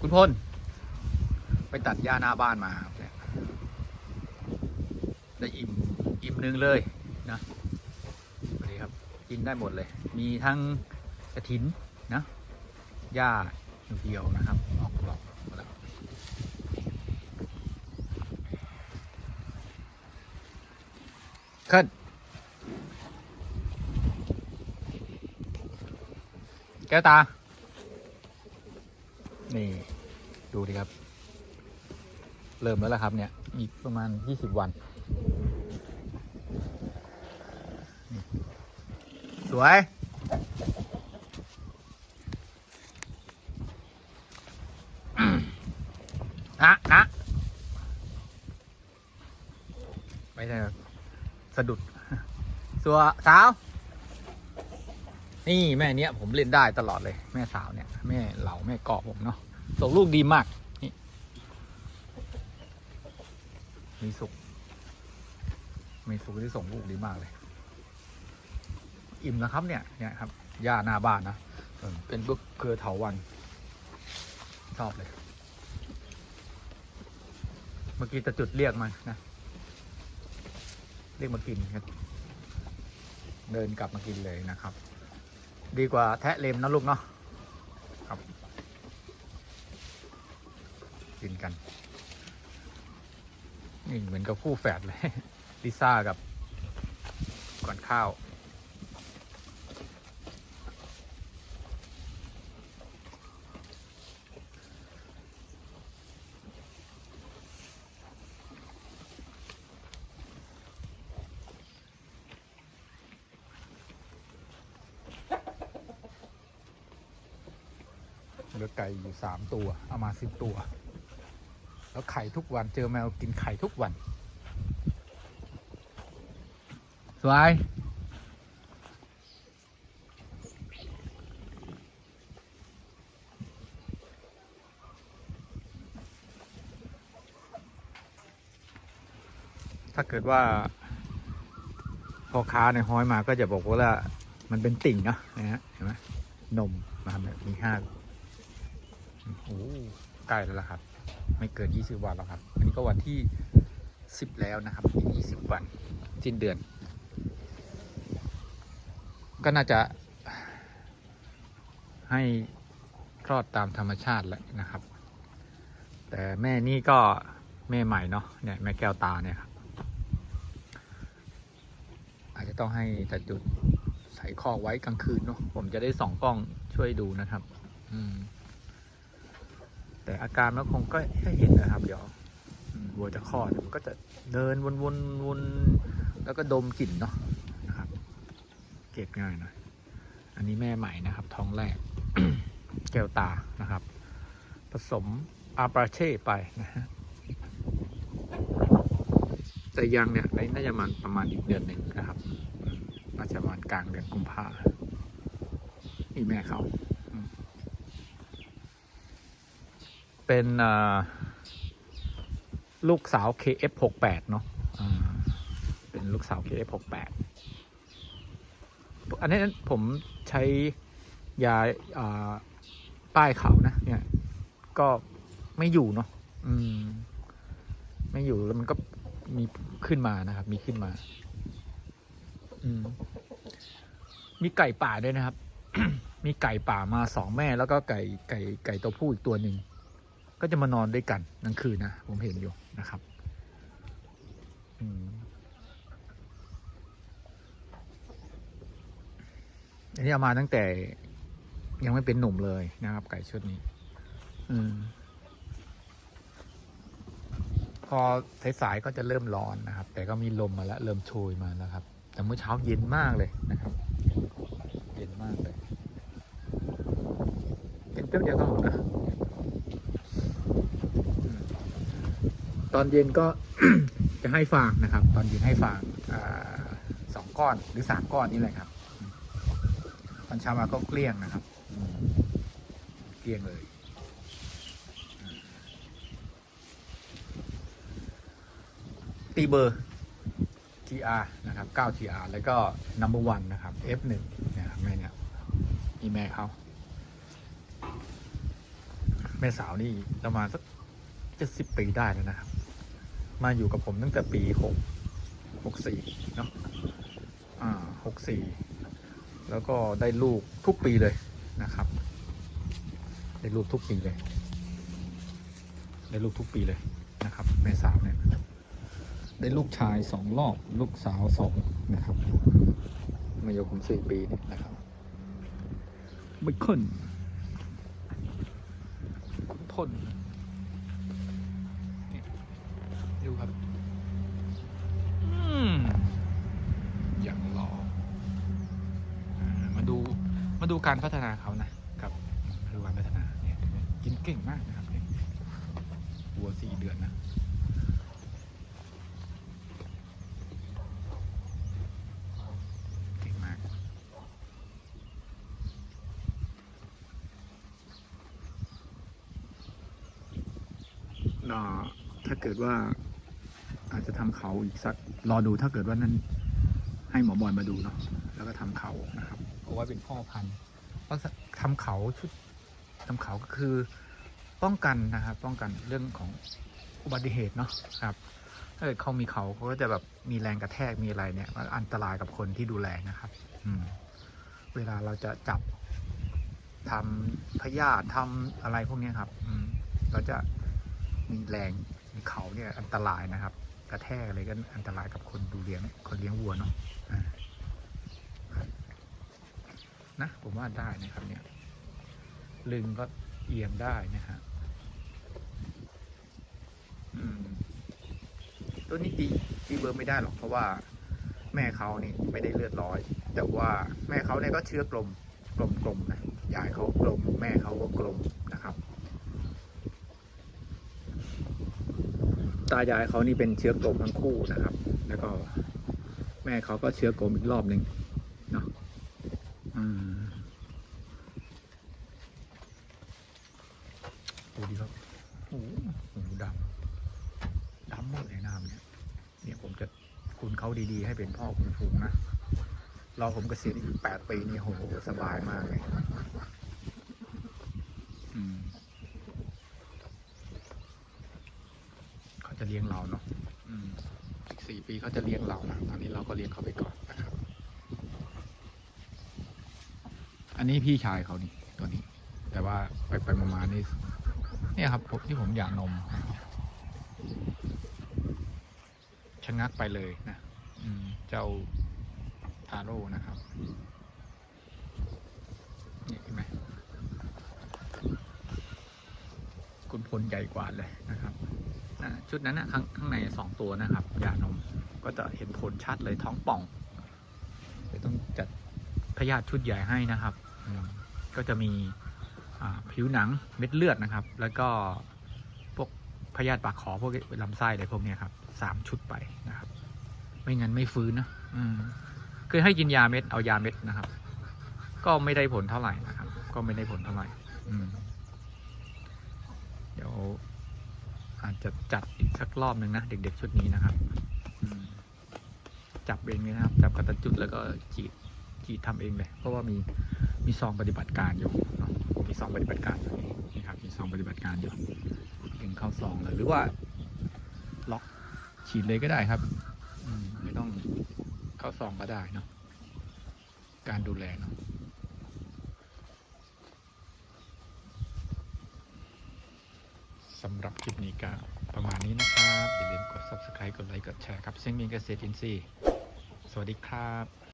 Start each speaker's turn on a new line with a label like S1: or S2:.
S1: คุณพล ไปตัดหญ้าหน้าบ้านมาครับเนี่ยได้อิ่ม อิ่มหนึงเลยนะนี่ครับ กินได้หมดเลย มีทั้งกระถินนะหญ้าเดียวนะครับ ออกดอกหมดแล้วขึ้นแก้วตา นี่ ดูดิครับ เริ่มแล้วละครับเนี่ยอีกประมาณ 20 วัน สวย นะนะไม่ใช่สะดุด สัวสาว นี่แม่เนี้ยผมเล่นได้ตลอดเลย แม่สาวเนี่ย แม่เหล่าแม่เกาะผมเนาะ ส่งลูกดีมาก นี่ มีสุก มีสุกที่ส่งลูกดีมากเลย อิ่มแล้วครับเนี่ย เนี่ยครับ หญ้าหน้าบ้านนะ เป็นพวกเครือเถาวัน ชอบเลย เมื่อกี้จะจุดเรียกมานะ เรียกมากินครับ เดินกลับมากินเลยนะครับ ดีกว่าแทะเลมนะลูกเนาะครับ กินกัน นี่เหมือนกับคู่แฝดเลย ลิซ่ากับ ก่อนข้าว เหลือไก่อยู่สามตัว เอามาสิบตัว แล้วไข่ทุกวันเจอแมวกินไข่ทุกวัน สวย ถ้าเกิดว่าพ่อค้าในห้อยมาก็จะบอกว่ามันเป็นติ่งเนาะนะฮะเห็นไหมนมนะครับเนี่ยมีห้าโอ้ใกล้แล้วล่ะครับ ไม่เกินยี่สิบวันแล้วครับ อันนี้ก็วันที่สิบแล้วนะครับอีกยี่สิบวันสิ้นเดือน ก็น่าจะให้คลอดตามธรรมชาติแหละนะครับ แต่แม่นี่ก็แม่ใหม่เนาะเนี่ยแม่แก้วตาเนี่ยครับอาจจะต้องให้จัดจุดใส่คอกไว้กลางคืนเนาะผมจะได้สองกล้องช่วยดูนะครับ อืม แต่อาการมันคงก็ให้เห็นนะครับ เดี๋ยววัวจะคลอดมันก็จะเดินวนวนวนแล้วก็ดมกลิ่นเนาะนะครับ เก็บง่ายหน่อยอันนี้แม่ใหม่นะครับ ท้องแรก แก้วตานะครับ ผสมอาปราเช่ไปนะฮะแต่ยังเนี่ยน่าจะมันประมาณอีกเดือนหนึ่งนะครับอืมน่าจะประมาณกลางเดือนกุมภานี่แม่เขาอืม เป็นลูกสาว KF68 เนาะเป็นลูกสาว KF68 อันนี้ผมใช้ยาป้ายเขานะ เนี่ย ก็ไม่อยู่เนาะไม่อยู่แล้วมันก็มีขึ้นมานะครับ มีขึ้นมา อืม มีไก่ป่าด้วยนะครับ มีไก่ป่ามาสองแม่แล้วก็ไก่ไก่ไก่ตัวผู้อีกตัวหนึ่ง ก็จะมานอนด้วยกันกลางคืนนะผมเห็นอยู่นะครับอันนี้เอามาตั้งแต่ยังไม่เป็นหนุ่มเลยนะครับ ไก่ชุดนี้ อืม พอสายๆก็จะเริ่มร้อนนะครับ แต่ก็มีลมมาแล้ว เริ่มโชยมาแล้วครับ แต่เมื่อเช้าเย็นมากเลยนะครับ เย็นมากเลยเย็นเปรี้ยวเดียวก็หมดนะอืม ตอนเย็นก็จะให้ฟางนะครับ ตอนเย็นให้ฟางอสองก้อนหรือสามก้อนนี่แหละครับ ตอนเช้ามาก็เกลี้ยงนะครับเกลี้ยงเลยตีเบอร์ TR นะครับ9 TR แล้วก็ number one นะครับ F1 นะครับแม่เนี่ยนี่แม่เขาแม่สาวนี่ประมาณสักเจะสิบปีได้แล้วนะครับ มาอยู่กับผมตั้งแต่ปีหกหกสี่เนาะอ่าหกสี่แล้วก็ได้ลูกทุกปีเลยนะครับ ได้ลูกทุกปีเลย ได้ลูกทุกปีเลยนะครับแม่สาวเนี่ยได้ลูกชายสองรอบลูกสาวสองนะครับ มาอยู่ผมสี่ปีเนี่ยนะครับไม่ขึ้นทน ดูครับ อืมอย่างหล่ออ่ามาดูมาดูการพัฒนาเขานะครับมาดูการพัฒนาเนี่ยเห็นไหมกินเก่งมากนะครับเนี่ยวัวสี่เดือนนะเก่งมากถ้าเกิดว่า อาจจะทำเขาอีกสักรอดูถ้าเกิดว่านั้น ให้หมอบอลมาดูเนาะแล้วก็ทำเขานะครับเอาไว้เป็นพ่อพันธุ์เพราะทำเขาชุดทำเขาก็คือป้องกันนะครับ ป้องกันเรื่องของอุบัติเหตุเนาะครับถ้าเกิดเขามีเขาเขาก็จะแบบมีแรงกระแทกมีอะไรเนี่ยมันอันตรายกับคนที่ดูแลนะครับ อืม เวลาเราจะจับทำพยาธิทำอะไรพวกเนี้ยครับ อืม เราจะมีแรงมีเขาเนี่ยอันตรายนะครับ กระแทกอะไรก็อันตรายกับคนดูเลี้ยงคนเลี้ยงวัวเนาะนะผมว่าได้นะครับเนี่ย ลึงก็เอียงได้นะฮะตัวนี้ตีตีเบอร์ไม่ได้หรอกเพราะว่าแม่เขานี่ไม่ได้เลือดร้อย แต่ว่าแม่เขาเนี่ยก็เชื้อกลมกลมกลมนะยายเขากลม แม่เขาก็กลมนะครับ ตายายเขานี่เป็นเชื้อกลมทั้งคู่นะครับ แล้วก็แม่เขาก็เชื้อกลมอีกรอบหนึ่งเนาะอืมดูดีครับโอ้โหหูดำดำหมดเลยน้ำเนี่ยเนี่ยผมจะคุณเขาดีๆ ให้เป็นพ่อคุณฝูงนะรอผมเกษียณอีกแปดปีนี่โหสบายมากเลย อืม เขา จะเลี้ยงเราเนาะอืมอีกสี่ปีเขาจะเลี้ยงเรานะตอนนี้เราก็เลี้ยงเขาไปก่อนนะครับ อันนี้พี่ชายเขานี่ตัวนี้ แต่ว่าไปไปๆมาๆนี่เนี่ยครับที่ผมอยากนมชะงักไปเลยนะอืมเจ้าทาโร่นะครับนี่เห็นไหมคุณพลใหญ่กว่าเลยนะครับ ชุดนั้นนะข้างข้างในสองตัวนะครับยานมก็จะเห็นผลชัดเลยท้องป่องเดี๋ยวต้องจัดพยาธิชุดใหญ่ให้นะครับ ก็จะมีผิวหนังเม็ดเลือดนะครับ แล้วก็พวกพยาธิปากขอพวกลำไส้อะไรพวกนี้ครับสามชุดไปนะครับ ไม่งั้นไม่ฟื้นนะอืมคือให้กินยาเม็ดเอายาเม็ดนะครับ ก็ไม่ได้ผลเท่าไหร่นะครับ ก็ไม่ได้ผลเท่าไหร่ อืม เดี๋ยว อาจจะจัดอีกสักรอบหนึ่งนะเด็ก ๆ ชุดนี้นะครับจับเองเลยนะครับ จับกระตจุดแล้วก็จีดจีดทำเองเลย เพราะว่ามีมีซองปฏิบัติการอยู่เนาะมีซองปฏิบัติการอยู่นี่ครับมีซองปฏิบัติการอยู่ดึงเข้าซองเลยหรือว่า ล็อกฉีดเลยก็ได้ครับไม่ต้องเข้าซองก็ได้เนาะการดูแลเนาะ สำหรับคลิปนี้ก็ประมาณนี้นะครับ อย่าลืมกด subscribe กดไลค์กดแชร์ครับเซ็งมีเกษตรอินทรีย์สวัสดีครับ